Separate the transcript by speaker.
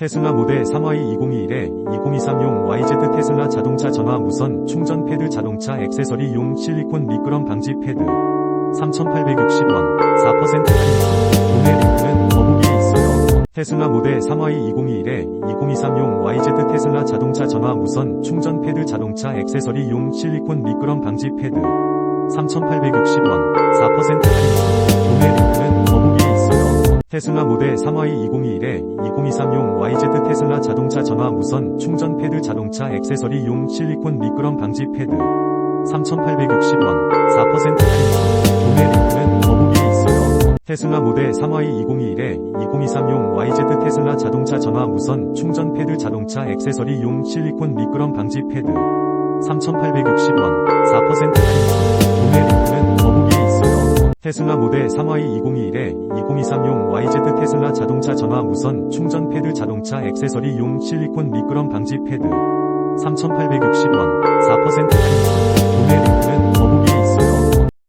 Speaker 1: 테슬라 모델 3Y 2021에 2023용 YZ 테슬라 자동차 전화 무선 충전 패드 자동차 액세서리용 실리콘 미끄럼 방지 패드. 3,860원. 4% 할인. 구매 링크는 더보기에 있어요. 테슬라 모델 3Y 2021에 2023용 YZ 테슬라 자동차 전화 무선 충전 패드 자동차 액세서리용 실리콘 미끄럼 방지 패드. 3,860원. 4% 할인. 구매 링크는. 테슬라 모델 3Y 2021에 2023용 YZ 테슬라 자동차 전화 무선 충전 패드 자동차 액세서리용 실리콘 미끄럼 방지 패드. 3,860원 4% 할인. 구매 링크는 더보기에 있어요. 테슬라 모델 3Y 2021에 2023용 YZ 테슬라 자동차 전화 무선 충전 패드 자동차 액세서리용 실리콘 미끄럼 방지 패드. 3,860원 4% 테슬라 모델 3Y 2021에 2023용 YZ 테슬라 자동차 전화 무선 충전 패드 자동차 액세서리용 실리콘 미끄럼 방지 패드 3,860원 4% 할인